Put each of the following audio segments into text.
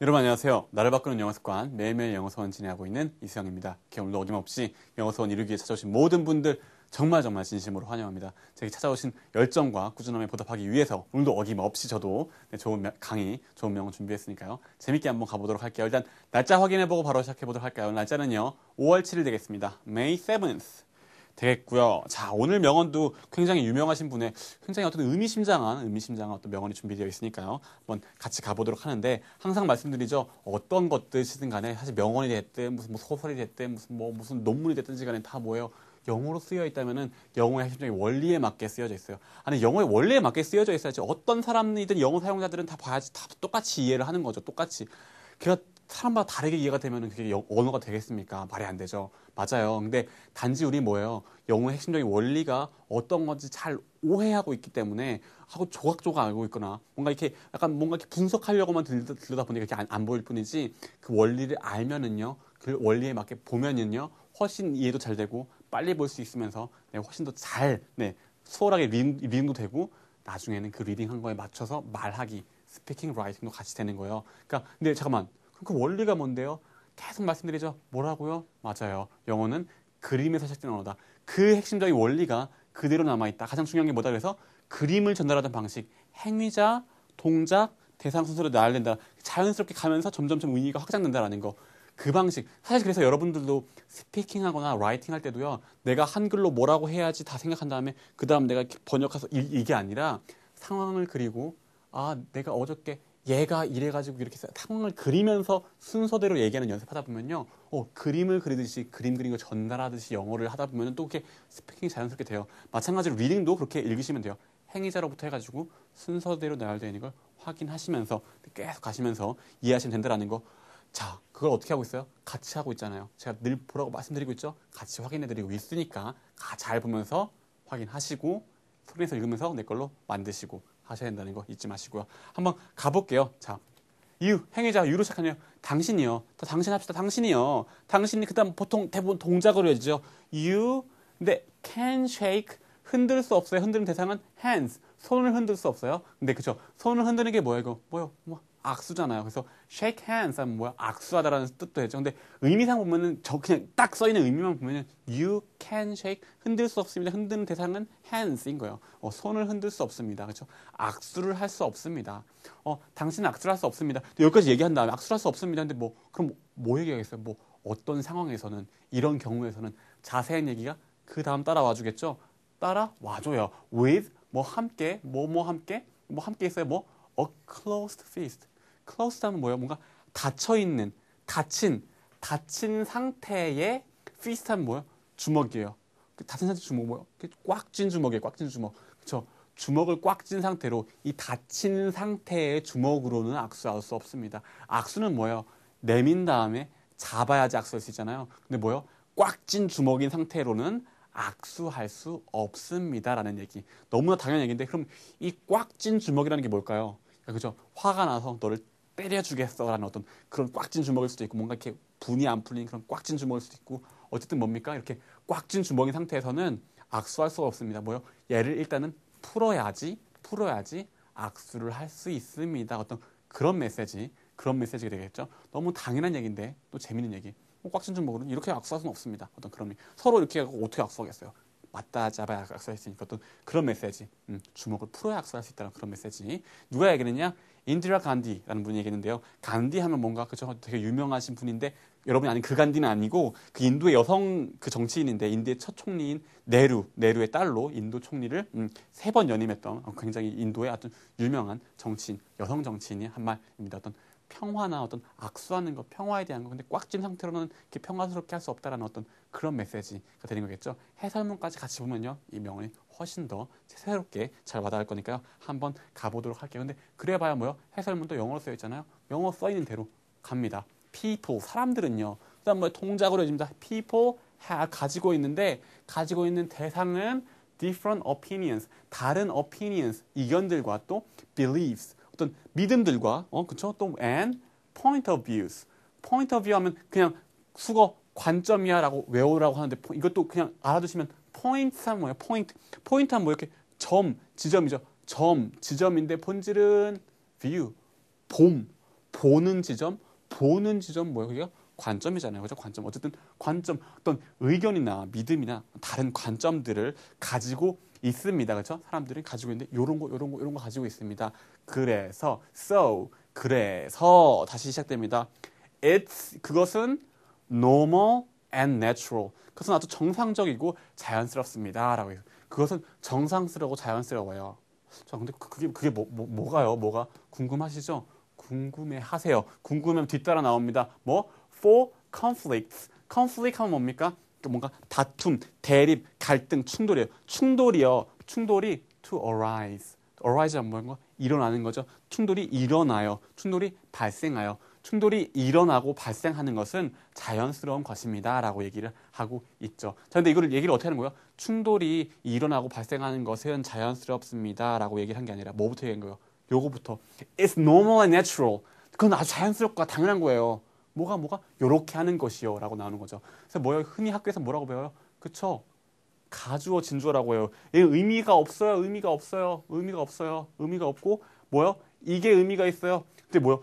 여러분 안녕하세요. 나를 바꾸는 영어 습관 매일매일 영어 수원 진행하고 있는 이수영입니다. 오늘도 어김없이 영어 수원 이루기에 찾아오신 모든 분들 정말 정말 진심으로 환영합니다. 제게 찾아오신 열정과 꾸준함에 보답하기 위해서 오늘도 어김없이 저도 네, 좋은 강의, 좋은 명언 준비했으니까요. 재밌게 한번 가보도록 할게요. 일단 날짜 확인해보고 바로 시작해보도록 할까요? 날짜는요. 5월 7일 되겠습니다. May 7th. 되겠고요. 자, 오늘 명언도 굉장히 유명하신 분의 굉장히 어떤 의미심장한, 의미심장한 어떤 명언이 준비되어 있으니까요. 한번 같이 가보도록 하는데, 항상 말씀드리죠. 어떤 것들이든 간에 사실 명언이 됐든, 무슨 뭐 소설이 됐든, 무슨 뭐, 무슨 논문이 됐든지 간에 다 뭐예요. 영어로 쓰여 있다면은 영어의 핵심적인 원리에 맞게 쓰여져 있어요. 아니 영어의 원리에 맞게 쓰여져 있어야지 어떤 사람이든 영어 사용자들은 다 봐야지 다 똑같이 이해를 하는 거죠. 똑같이. 그가 사람마다 다르게 이해가 되면 그게 언어가 되겠습니까? 말이 안 되죠. 맞아요. 근데 단지 우리 뭐예요? 영어의 핵심적인 원리가 어떤 건지 잘 오해하고 있기 때문에 하고 조각조각 알고 있거나 뭔가 이렇게 약간 뭔가 이렇게 분석하려고만 들다, 들다 보니까 이렇게 안, 안 보일 뿐이지 그 원리를 알면은요. 그 원리에 맞게 보면은요. 훨씬 이해도 잘 되고 빨리 볼 수 있으면서 네, 훨씬 더 잘 네, 수월하게 리딩, 리딩도 되고 나중에는 그 리딩한 거에 맞춰서 말하기 스피킹 라이팅도 같이 되는 거예요. 그러니까 근데 잠깐만 그 원리가 뭔데요? 계속 말씀드리죠. 뭐라고요? 맞아요. 영어는 그림에서 시작되는 언어다. 그 핵심적인 원리가 그대로 남아있다. 가장 중요한 게 뭐다 그래서 그림을 전달하던 방식, 행위자, 동작, 대상 순서로 나열된다. 자연스럽게 가면서 점점점 의미가 확장된다라는 거. 그 방식. 사실 그래서 여러분들도 스피킹 하거나 라이팅 할 때도요. 내가 한글로 뭐라고 해야지 다 생각한 다음에 그 다음 내가 번역해서 이, 게 아니라 상황을 그리고 아, 내가 어저께 얘가 이래가지고 이렇게 상황을 그리면서 순서대로 얘기하는 연습하다 보면요. 어, 그림을 그리듯이 그림 그린 걸 전달하듯이 영어를 하다 보면 또 그렇게 스피킹이 자연스럽게 돼요. 마찬가지로 리딩도 그렇게 읽으시면 돼요. 행위자로부터 해가지고 순서대로 나열되어 있는 걸 확인하시면서 계속 가시면서 이해하시면 된다라는 거. 자, 그걸 어떻게 하고 있어요? 같이 하고 있잖아요. 제가 늘 보라고 말씀드리고 있죠? 같이 확인해드리고 있으니까 잘 보면서 확인하시고 소리내서 읽으면서 내 걸로 만드시고 하셔야 된다는 거 잊지 마시고요. 한번 가볼게요. 자, you 행위자 유로 시작하네요. 당신이요. 더 당신 합시다. 당신이요. 당신이 그다음 보통 대부분 동작으로 해야죠. you 근데 can shake 흔들 수 없어요. 흔드는 대상은 hands 손을 흔들 수 없어요. 근데 그죠? 손을 흔드는 게 뭐예요? 이거 뭐요? 뭐 악수잖아요. 그래서 shake hands 하면 뭐야? 악수하다라는 뜻도 되죠. 근데 의미상 보면은 저 그냥 딱 써 있는 의미만 보면은 you can shake 흔들 수 없습니다. 흔드는 대상은 hands인 거예요. 어, 손을 흔들 수 없습니다. 그렇죠? 악수를 할 수 없습니다. 어, 당신은 악수를 할 수 없습니다. 여기까지 얘기한 다음에 악수를 할 수 없습니다. 근데 뭐 그럼 뭐 얘기하겠어요? 뭐 어떤 상황에서는 이런 경우에서는 자세한 얘기가 그 다음 따라와 주겠죠? 따라와 줘요. with 뭐 함께 뭐뭐 함께 뭐 함께 있어요. 뭐 a closed fist. 하면 뭐예요? 뭔가 닫혀 있는, 닫힌, 닫힌 상태의 하면 뭐예요? 주먹이에요. 그 닫힌 상태 주먹 뭐예요? 꽉 쥔 주먹이에요. 꽉 쥔 주먹. 그렇죠? 주먹을 꽉 쥔 상태로 이 닫힌 상태의 주먹으로는 악수할 수 없습니다. 악수는 뭐예요? 내민 다음에 잡아야지 악수할 수 있잖아요. 근데 뭐예요? 꽉쥔 주먹인 상태로는 악수할 수 없습니다라는 얘기. 너무나 당연한 얘기인데 그럼 이 꽉 찐 주먹이라는 게 뭘까요? 그죠? 화가 나서 너를 때려주겠어라는 어떤 그런 꽉 찐 주먹일 수도 있고 뭔가 이렇게 분이 안 풀린 그런 꽉 찐 주먹일 수도 있고 어쨌든 뭡니까? 이렇게 꽉 찐 주먹인 상태에서는 악수할 수가 없습니다. 뭐요? 얘를 일단은 풀어야지 풀어야지 악수를 할 수 있습니다. 어떤 그런 메시지 그런 메시지가 되겠죠. 너무 당연한 얘기인데 또 재밌는 얘기. 뭐 꽉찐 주먹으로는 이렇게 악수할 수는 없습니다. 어떤 그런 서로 이렇게 어떻게 악수하겠어요? 맞다 잡아야 악수할 수 있으니까 어떤 그런 메시지 음, 주먹을 풀어야 악수할 수 있다는 그런 메시지 누가 얘기했느냐 인디라 간디라는 분이 얘기했는데요. 간디 하면 뭔가 그죠 되게 유명하신 분인데 여러분이 아는 그 간디는 아니고 그 인도의 여성 그 정치인인데 인도의 첫 총리인 네루 네루의 딸로 인도 총리를 음, 세번 연임했던 어, 굉장히 인도의 아주 유명한 정치인 여성 정치인이 한 말입니다. 어떤 평화나 어떤 악수하는 것, 평화에 대한 거. 근데 꽉 찐 상태로는 이렇게 평화스럽게 할 수 없다라는 어떤 그런 메시지가 되는 거겠죠. 해설문까지 같이 보면요. 이 명언이 훨씬 더 새롭게 잘 와닿을 거니까요. 한번 가보도록 할게요. 근데 그래봐야 뭐요? 해설문도 영어로 쓰여 있잖아요. 영어 써 있는 대로 갑니다. people, 사람들은요. 그 다음 뭐 동작으로 해줍니다. people have 가지고 있는데 가지고 있는 대상은 different opinions, 다른 opinions, 이견들과 또 beliefs, 어떤 믿음들과 어 그쵸 또 and point of views point of view 하면 그냥 수거 관점이야라고 외우라고 하는데 이것도 그냥 알아두시면 포인트는 뭐예요? 포인트 포인트는 뭐 이렇게 점 지점이죠. 점 지점인데 본질은 view 봄 보는 지점, 보는 지점 뭐예요? 그게 관점이잖아요. 그죠? 관점. 어쨌든 관점, 어떤 의견이나 믿음이나 다른 관점들을 가지고 있습니다. 그렇죠? 사람들이 가지고 있는데 요런 거, 요런 거, 요런 거 가지고 있습니다. 그래서 so 그래서 다시 시작됩니다. It's 그것은 normal and natural. 그것은 아주 정상적이고 자연스럽습니다라고 해요. 그것은 정상스러워 자연스러워요. 자, 근데 그, 그게 그게 뭐, 뭐 뭐가요? 뭐가 궁금하시죠? 궁금해 하세요. 궁금하면 뒤따라 나옵니다. 뭐 for conflicts. conflict 하면 뭡니까? 뭔가 다툼, 대립, 갈등, 충돌이에요. 충돌이요. 충돌이 to arise. arise 하면 뭔가 일어나는 거죠. 충돌이 일어나요. 충돌이 발생하여. 충돌이 일어나고 발생하는 것은 자연스러운 것입니다. 라고 얘기를 하고 있죠. 자, 근데 이거를 얘기를 어떻게 하는 거예요? 충돌이 일어나고 발생하는 것은 자연스럽습니다. 라고 얘기를 한 게 아니라 뭐부터 얘기한 거예요? 요거부터. It's normal and natural. 그건 아주 자연스럽고 당연한 거예요. 뭐가 뭐가 요렇게 하는 것이요 라고 나오는 거죠. 그래서 뭐예요? 흔히 학교에서 뭐라고 배워요? 그쵸? 가주어 진주어라고 해요. 이 의미가 없어요. 의미가 없어요. 의미가 없어요. 의미가 없고 뭐요? 이게 의미가 있어요. 근데 뭐요?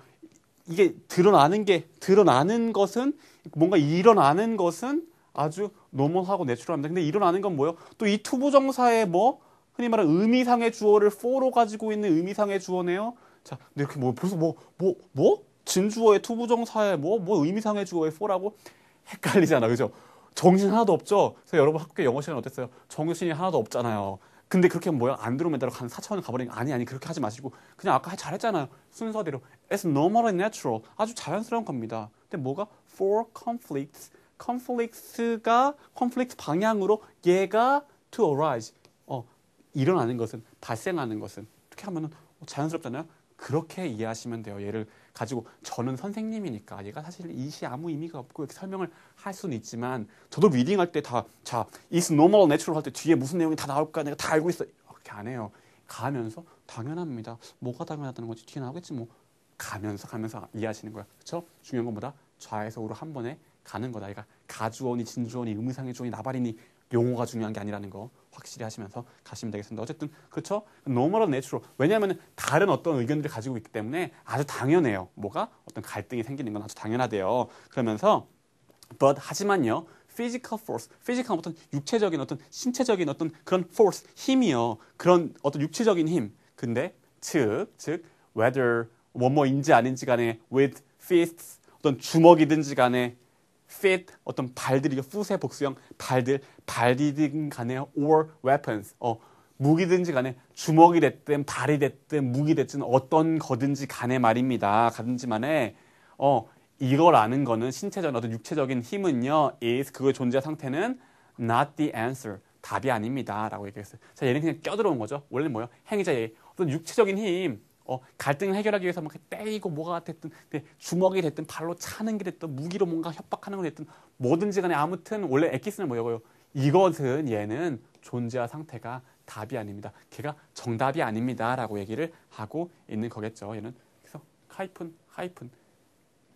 이게 드러나는 게 드러나는 것은 뭔가 일어나는 것은 아주 노멀하고 내추럴합니다. 근데 일어나는 건 뭐요? 또 이 투부정사의 뭐 흔히 말하는 의미상의 주어를 for로 가지고 있는 의미상의 주어네요. 자, 근데 이렇게 뭐 벌써 뭐뭐 뭐? 진주어의 투부정사의 뭐뭐 의미상의 주어의 for라고 헷갈리잖아. 그죠? 정신 하나도 없죠. 그래서 여러분 학교 영어 시간 어땠어요? 정신이 하나도 없잖아요. 근데 그렇게 뭐야 안드로메다로 한 4차원 가버리는 아니 아니 그렇게 하지 마시고 그냥 아까 잘했잖아요 순서대로 it's normal and natural 아주 자연스러운 겁니다 근데 뭐가 for conflicts conflicts가 conflict 방향으로 얘가 to arise 어 일어나는 것은 발생하는 것은 이렇게 하면은 자연스럽잖아요 그렇게 이해하시면 돼요. 얘를 가지고 저는 선생님이니까 얘가 사실 이시 아무 의미가 없고 이렇게 설명을 할 수는 있지만 저도 리딩할 때 다 자 is normal natural 할 때 뒤에 무슨 내용이 다 나올까 내가 다 알고 있어. 이렇게 안 해요. 가면서 당연합니다. 뭐가 당연하다는 거지? 뒤에 나오겠지 뭐. 가면서 가면서 이해하시는 거야. 그렇죠 중요한 것보다? 좌에서 우로 한 번에 가는 거다. 얘가 가주어니 진주어니 의무상의 주어니 나발이니 용어가 중요한 게 아니라는 거 확실히 하시면서 가시면 되겠습니다. 어쨌든 그렇죠? normal natural. 왜냐하면 다른 어떤 의견들을 가지고 있기 때문에 아주 당연해요. 뭐가 어떤 갈등이 생기는 건 아주 당연하대요. 그러면서 but 하지만요. physical force, physical 어떤 육체적인 어떤 신체적인 어떤 그런 force 힘이요. 그런 어떤 육체적인 힘. 근데 즉, 즉 whether 뭐뭐인지 아닌지 간에 with fists 어떤 주먹이든지 간에 fit 어떤 발들이 foot의 복수형 발들 발디든 간에 or weapons 어 무기든지 간에 주먹이 됐든 발이 됐든 무기 됐든 어떤 거든지 간에 말입니다. 가든지 만에 어 이걸 아는 거는 신체적인 어떤 육체적인 힘은요 is 그의 존재 상태는 not the answer 답이 아닙니다라고 얘기했어요. 자 얘는 그냥 껴들어온 거죠. 원래는 뭐요? 행위자의 어떤 육체적인 힘 어, 갈등을 해결하기 위해서 막 때리고 뭐가 됐든 주먹이 됐든 발로 차는 게 됐든 무기로 뭔가 협박하는 게 됐든 뭐든지 간에 아무튼 원래 엑기스는 뭐예요? 이것은 얘는 존재와 상태가 답이 아닙니다. 걔가 정답이 아닙니다 라고 얘기를 하고 있는 거겠죠. 얘는 그래서 하이픈 하이픈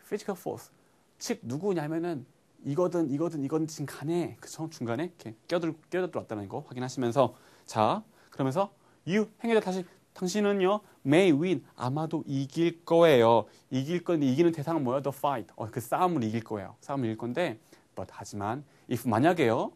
physical force 즉 누구냐면은 이거든 이거든 이건 지금 간에 그쵸 중간에 이렇게 껴들 껴들었다는 거 확인하시면서 자 그러면서 you 행위자 다시 당신은요 may win 아마도 이길 거예요. 이길 건 이기는 대상은 뭐예요? The fight. 어, 그 싸움을 이길 거예요. 싸움을 이길 건데 but 하지만 if 만약에요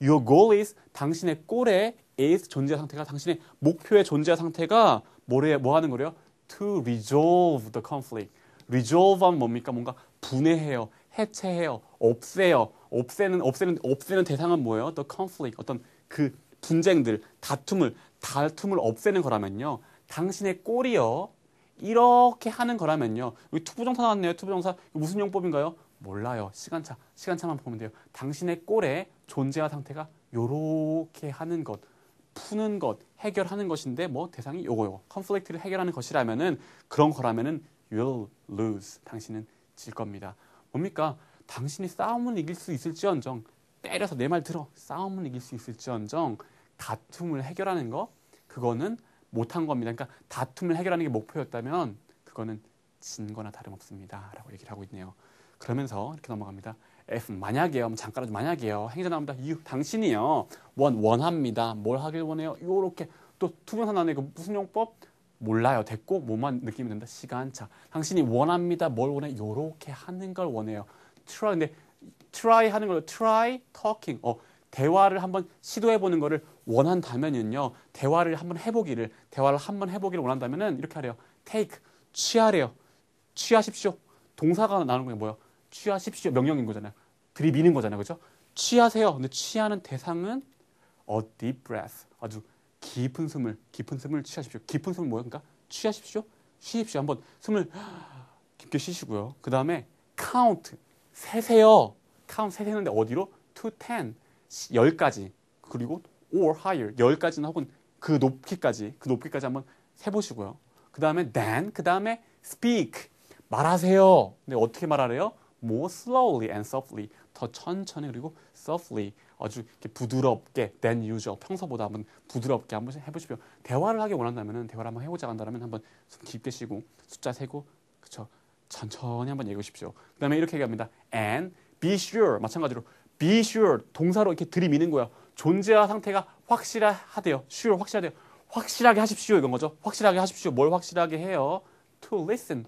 your goal is 당신의 골의 is 존재 상태가 당신의 목표의 존재 상태가 뭐래 뭐 하는 거래요? to resolve the conflict. resolve 하면 뭡니까? 뭔가 분해해요. 해체해요. 없애요. 없애는 없애는 없애는 대상은 뭐예요? the conflict. 어떤 그 분쟁들, 다툼을 다툼을 없애는 거라면요. 당신의 꼴이요. 이렇게 하는 거라면요. 여기 투부정사 나왔네요. 투부정사. 무슨 용법인가요? 몰라요. 시간차. 시간차만 보면 돼요. 당신의 꼴의 존재와 상태가 요렇게 하는 것, 푸는 것, 해결하는 것인데 뭐 대상이 요거요. 컨플릭트를 해결하는 것이라면은 그런 거라면은 you'll lose. 당신은 질 겁니다. 뭡니까? 당신이 싸움을 이길 수 있을지언정 때려서 내 말 들어. 싸움을 이길 수 있을지언정 다툼을 해결하는 거 그거는 못한 겁니다. 그러니까 다툼을 해결하는 게 목표였다면 그거는 진 거나 다름없습니다. 라고 얘기를 하고 있네요. 그러면서 이렇게 넘어갑니다. F 만약에요. 잠깐 만약에요. 행위자 나옵니다. you 당신이요. 원 원합니다. 뭘 하길 원해요? 요렇게 또 투명사 나네. 그 무슨 용법? 몰라요. 됐고 뭐만 느끼면 된다. 시간차. 당신이 원합니다. 뭘 원해? 요렇게 하는 걸 원해요. try 근데 try 하는 걸 try talking. 어 대화를 한번 시도해 보는 거를 원한다면은요. 대화를 한번 해 보기를 대화를 한번 해 보기를 원한다면은 이렇게 하래요. take 취하래요. 취하십시오. 동사가 나오는 게 뭐예요? 취하십시오. 명령인 거잖아요. 들이미는 거잖아요. 그죠? 취하세요. 근데 취하는 대상은 a deep breath. 아주 깊은 숨을 깊은 숨을 취하십시오. 깊은 숨은 뭐예요? 그러니까 취하십시오. 쉬십시오. 한번 숨을 깊게 쉬시고요. 그 다음에 count 세세요. count 세세는데 어디로? to ten 열까지 그리고 or higher 열까지는 혹은 그 높이까지 그 높이까지 한번 세보시고요. 그 다음에 then 그 다음에 speak 말하세요. 근데 어떻게 말하래요? more slowly and softly 더 천천히 그리고 softly 아주 이렇게 부드럽게 than usual 평소보다 한번 부드럽게 한번 해보십시오. 대화를 하기 원한다면은 대화를 한번 해보자 한다면 한번 숨 깊게 쉬고 숫자 세고 그쵸 천천히 한번 얘기하십시오. 그다음에 이렇게 얘기합니다. and be sure 마찬가지로 be sure 동사로 이렇게 들이미는 거예요. 존재와 상태가 확실하대요. sure 확실하대요. 확실하게 하십시오 이건 거죠. 확실하게 하십시오. 뭘 확실하게 해요? to listen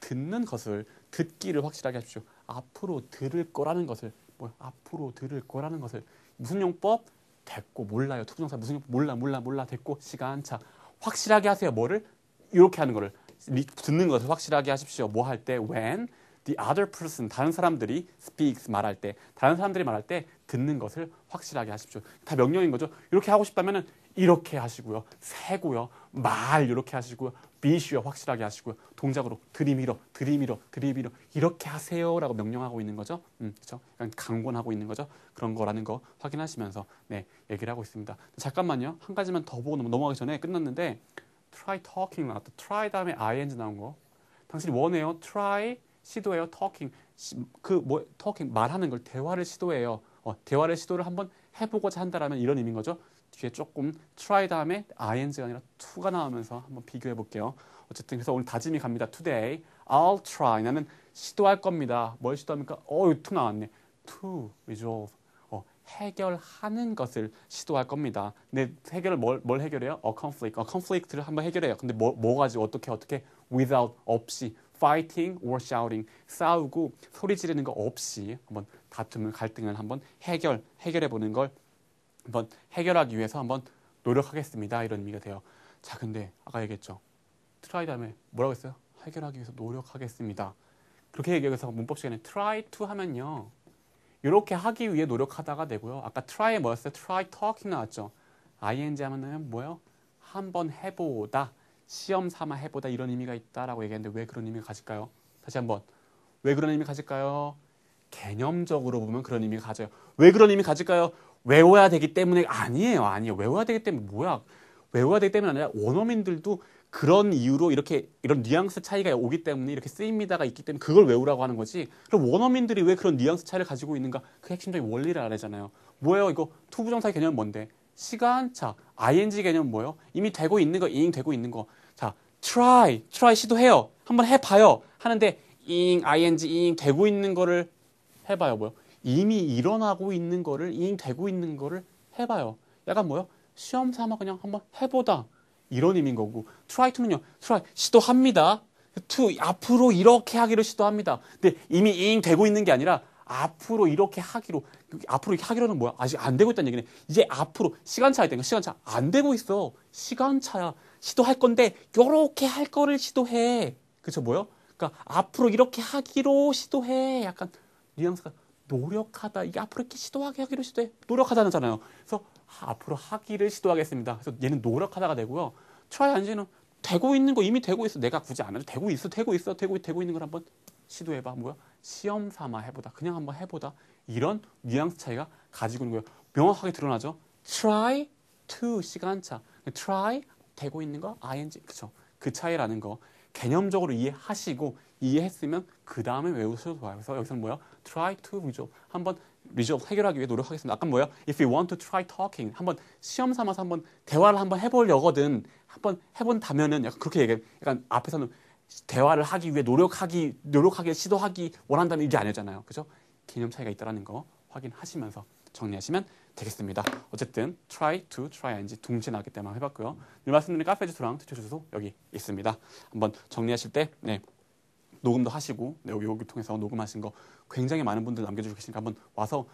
듣는 것을 듣기를 확실하게 하십시오. 앞으로 들을 거라는 것을 뭐 앞으로 들을 거라는 것을 무슨 용법 됐고 몰라요. 투부정사 무슨 용법 몰라 몰라 몰라 됐고 시간차 확실하게 하세요. 뭐를 이렇게 하는 거를 듣는 것을 확실하게 하십시오. 뭐 할 때 when the other person 다른 사람들이 speaks 말할 때 다른 사람들이 말할 때 듣는 것을 확실하게 하십시오. 다 명령인 거죠. 이렇게 하고 싶다면은 이렇게 하시고요. 세고요. 말 이렇게 하시고요. 비쉬어 확실하게 하시고요. 동작으로 들이밀어, 들이밀어, 들이밀어 이렇게 하세요라고 명령하고 있는 거죠. 음, 그렇죠? 강권하고 있는 거죠. 그런 거라는 거 확인하시면서 네 얘기를 하고 있습니다. 잠깐만요. 한 가지만 더 보고 넘어가기 전에 끝났는데 try talking 나왔다. try 다음에 ing 나온 거. 당신이 원해요. try 시도해요. talking 그 뭐 talking 말하는 걸 대화를 시도해요. 어, 대화를 시도를 한번 해보고자 한다라면 이런 의미인 거죠. 뒤에 조금 try 다음에 ing가 아니라 to가 나오면서 한번 비교해 볼게요. 어쨌든 그래서 오늘 다짐이 갑니다. Today I'll try. 나는 시도할 겁니다. 뭘 시도합니까? 어, to 나왔네. To resolve. 어, 해결하는 것을 시도할 겁니다. 근데 해결을 뭘, 뭘 해결해요? A conflict. A conflict를 한번 해결해요. 근데 뭐, 뭐 가지고 어떻게 어떻게 without 없이 fighting or shouting 싸우고 소리 지르는 거 없이 한번 다툼을 갈등을 한번 해결 해결해 보는 걸 한번 해결하기 위해서 한번 노력하겠습니다. 이런 의미가 돼요. 자, 근데 아까 얘기했죠. 트라이 다음에 뭐라고 했어요? 해결하기 위해서 노력하겠습니다. 그렇게 얘기해서 문법 시간에 try to 하면요. 이렇게 하기 위해 노력하다가 되고요. 아까 try에 뭐였어요? try talking 나왔죠. ing 하면은 뭐예요? 한번 해보다, 시험 삼아 해보다 이런 의미가 있다라고 얘기했는데 왜 그런 의미가 가질까요? 다시 한번 왜 그런 의미 가질까요? 개념적으로 보면 그런 의미가 가져요. 왜 그런 의미 가질까요? 외워야 되기 때문에 아니에요. 아니에요. 외워야 되기 때문에 뭐야? 외워야 되기 때문에 아니라 원어민들도 그런 이유로 이렇게 이런 뉘앙스 차이가 오기 때문에 이렇게 쓰입니다가 있기 때문에 그걸 외우라고 하는 거지. 그럼 원어민들이 왜 그런 뉘앙스 차이를 가지고 있는가? 그 핵심적인 원리를 알아내잖아요. 뭐예요? 이거 투부정사의 개념은 뭔데? 시간차, ing 개념은 뭐예요? 이미 되고 있는 거, ing 되고 있는 거. 자, try, try 시도해요. 한번 해봐요. 하는데 ing, ing, ing 되고 있는 거를 해봐요. 뭐요? 이미 일어나고 있는 거를 이미 되고 있는 거를 해봐요. 약간 뭐요? 시험 삼아 그냥 한번 해보다 이런 의미인 거고 try to는요. try 시도합니다. to 앞으로 이렇게 하기를 시도합니다. 근데 이미 잉 되고 있는 게 아니라 앞으로 이렇게 하기로 앞으로 이렇게 하기로는 뭐야? 아직 안 되고 있다는 얘기네. 이제 앞으로 시간차야 되니까 시간차 안 되고 있어. 시간차야. 시도할 건데 요렇게 할 거를 시도해. 그쵸 뭐요? 그러니까 앞으로 이렇게 하기로 시도해. 약간 뉘앙스가 노력하다. 이게 앞으로 이렇게 시도하게 하기로 시도해. 노력하다는잖아요. 그래서 아, 앞으로 하기를 시도하겠습니다. 그래서 얘는 노력하다가 되고요. try 안지는 되고 있는 거 이미 되고 있어. 내가 굳이 안 해도 되고 있어. 되고 있어. 되고 되고 있는 걸 한번 시도해 봐. 뭐야? 시험 삼아 해 보다. 그냥 한번 해 보다. 이런 뉘앙스 차이가 가지고 있는 거예요. 명확하게 드러나죠. try to 시간차. try 되고 있는 거 ing 그쵸? 그 차이라는 거 개념적으로 이해하시고 이해했으면 그 다음에 외우셔도 좋아요. 그래서 여기서는 뭐야? Try to resolve. 한번 resolve 해결하기 위해 노력하겠습니다. 아까 뭐야? if you want to try talking. 한번 시험 삼아서 한번 대화를 한번 해보려거든. 한번 해본다면은 약간 그렇게 얘기해. 약간 앞에서는 대화를 하기 위해 노력하기, 노력하기, 시도하기 원한다는 이게 아니잖아요. 그죠? 개념 차이가 있다라는 거 확인하시면서 정리하시면 되겠습니다. 어쨌든 try to try ing 동시에 나왔기 때문에 해봤고요. 늘 말씀드린 카페 주소랑 트위터 주소 여기 있습니다. 한번 정리하실 때 네, 녹음도 하시고 네, 여기 여기 통해서 녹음하신 거 굉장히 많은 분들 남겨주고 계시니까 한번 와서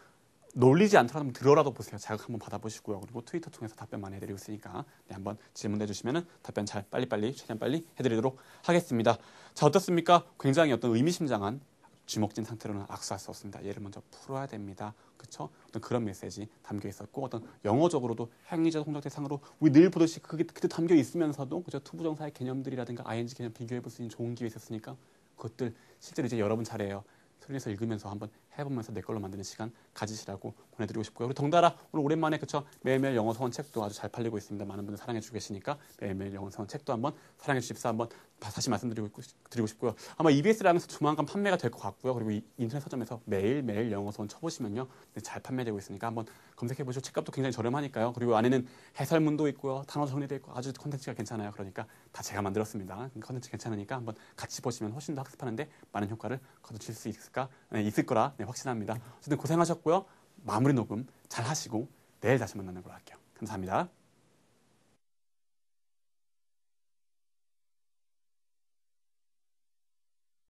놀리지 않더라도 한번 들어라도 보세요. 자극 한번 받아보시고요. 그리고 트위터 통해서 답변 많이 해드리고 있으니까 네, 한번 질문해 주시면 답변 잘 빨리빨리 최대한 빨리 해드리도록 하겠습니다. 자 어떻습니까? 굉장히 어떤 의미심장한 주먹진 상태로는 악수할 수 없습니다. 얘를 먼저 풀어야 됩니다. 그렇죠? 어떤 그런 메시지 담겨 있었고 어떤 영어적으로도 행위적 동작 대상으로 우리 늘 보듯이 그게 그때 담겨 있으면서도 그죠 투부정사의 개념들이라든가 ing 개념 비교해 볼 수 있는 좋은 기회 있었으니까 그것들 실제로 이제 여러분 차례예요. 소리내서 읽으면서 한번 해보면서 내 걸로 만드는 시간 가지시라고 보내드리고 싶고요. 그리고 덩달아 오늘 오랜만에 그쵸 매일매일 영어 서원 책도 아주 잘 팔리고 있습니다. 많은 분들 사랑해주고 계시니까 매일매일 영어 서원 책도 한번 사랑해 주십사 한번 다시 말씀드리고 드리고 싶고요. 아마 EBS랑에서 조만간 판매가 될 것 같고요. 그리고 이 인터넷 서점에서 매일매일 영어 서원 쳐보시면요. 네, 잘 판매되고 있으니까 한번 검색해 보시고 책값도 굉장히 저렴하니까요. 그리고 안에는 해설문도 있고요. 단어 정리도 있고 아주 컨텐츠가 괜찮아요. 그러니까 다 제가 만들었습니다. 컨텐츠 괜찮으니까 한번 같이 보시면 훨씬 더 학습하는데 많은 효과를 거두실 수 있을까 네, 있을 거라 네, 확신합니다. 어쨌든 고생하셨고요. 마무리 녹음 잘 하시고 내일 다시 만나는 걸로 할게요. 감사합니다.